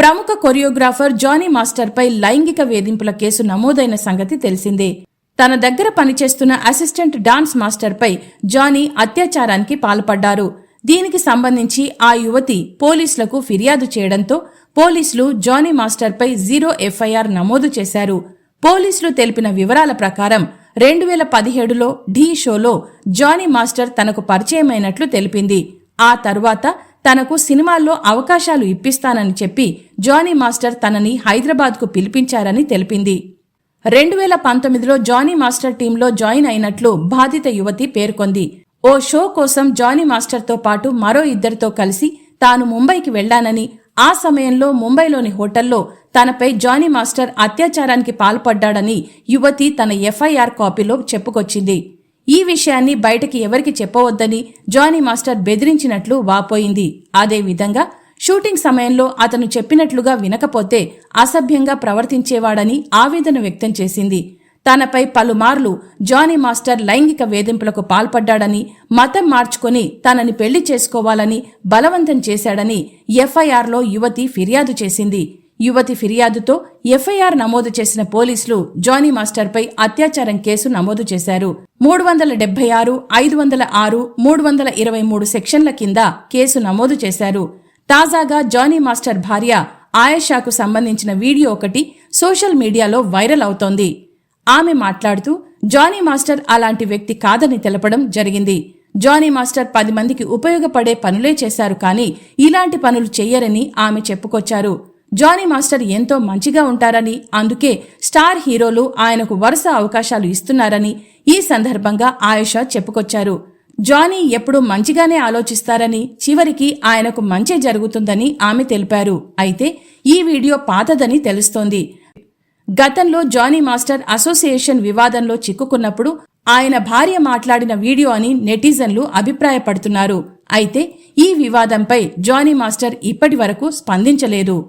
ప్రముఖ choreographer Johnny మాస్టర్పై లైంగిక వేధింపుల కేసు నమోదైన సంగతి తెలిసిందే. తన దగ్గర పనిచేస్తున్న అసిస్టెంట్ డాన్స్ మాస్టర్పై జానీ అత్యాచారానికి పాల్పడ్డారు. దీనికి సంబంధించి ఆ యువతి పోలీసులకు ఫిర్యాదు చేయడంతో పోలీసులు జానీ మాస్టర్పై జీరో ఎఫ్ఐఆర్ నమోదు చేశారు. పోలీసులు తెలిపిన వివరాల ప్రకారం రెండు వేల పదిహేడులో ఢీ షోలో జానీ మాస్టర్ తనకు పరిచయమైనట్లు తెలిపింది. ఆ తరువాత తనకు సినిమాల్లో అవకాశాలు ఇప్పిస్తానని చెప్పి జానీ మాస్టర్ తనని హైదరాబాద్కు పిలిపించారని తెలిపింది. రెండు వేల పంతొమ్మిదిలో జానీ మాస్టర్ టీంలో జాయిన్ అయినట్లు బాధిత యువతి పేర్కొంది. ఓ షో కోసం జానీ మాస్టర్తో పాటు మరో ఇద్దరితో కలిసి తాను ముంబైకి వెళ్ళానని ఆ సమయంలో ముంబైలోని హోటల్లో తనపై జానీ మాస్టర్ అత్యాచారానికి పాల్పడ్డాడని యువతి తన ఎఫ్ఐఆర్ కాపీలో చెప్పుకొచ్చింది. ఈ విషయాన్ని బయటకి ఎవరికి చెప్పవద్దని జానీ మాస్టర్ బెదిరించినట్లు వాపోయింది. అదేవిధంగా షూటింగ్ సమయంలో అతను చెప్పినట్లుగా వినకపోతే అసభ్యంగా ప్రవర్తించేవాడని ఆవేదన వ్యక్తం చేసింది. తనపై పలుమార్లు జానీ మాస్టర్ లైంగిక వేధింపులకు పాల్పడ్డాడని మతం మార్చుకొని తనని పెళ్ళి చేసుకోవాలని బలవంతం చేశాడని ఎఫ్ఐఆర్లో యువతి ఫిర్యాదు చేసింది. యువతి ఫిర్యాదుతో ఎఫ్ఐఆర్ నమోదు చేసిన పోలీసులు జానీ మాస్టర్పై అత్యాచారం కేసు నమోదు చేశారు. మూడు వందల డెబ్బై ఆరు ఐదు వందల ఆరు మూడు వందల ఇరవై మూడు సెక్షన్ల కింద కేసు నమోదు చేశారు. తాజాగా జానీ మాస్టర్ భార్య ఆయేషాకు సంబంధించిన వీడియో ఒకటి సోషల్ మీడియాలో వైరల్ అవుతోంది. ఆమె మాట్లాడుతూ జానీ మాస్టర్ అలాంటి వ్యక్తి కాదని తెలపడం జరిగింది. జానీ మాస్టర్ పది మందికి ఉపయోగపడే పనులే చేశారు కానీ ఇలాంటి పనులు చెయ్యరని ఆమె చెప్పుకొచ్చారు. జానీ మాస్టర్ ఎంతో మంచిగా ఉంటారని అందుకే స్టార్ హీరోలు ఆయనకు వరుస అవకాశాలు ఇస్తున్నారని ఈ సందర్భంగా ఆయుష చెప్పుకొచ్చారు. జానీ ఎప్పుడూ మంచిగానే ఆలోచిస్తారని చివరికి ఆయనకు మంచి జరుగుతుందని ఆమె తెలిపారు. అయితే ఈ వీడియో పాతదని తెలుస్తోంది. గతంలో జానీ మాస్టర్ అసోసియేషన్ వివాదంలో చిక్కుకున్నప్పుడు ఆయన భార్య మాట్లాడిన వీడియో అని నెటిజన్లు అభిప్రాయపడుతున్నారు. అయితే ఈ వివాదంపై జానీ మాస్టర్ ఇప్పటి వరకు స్పందించలేదు.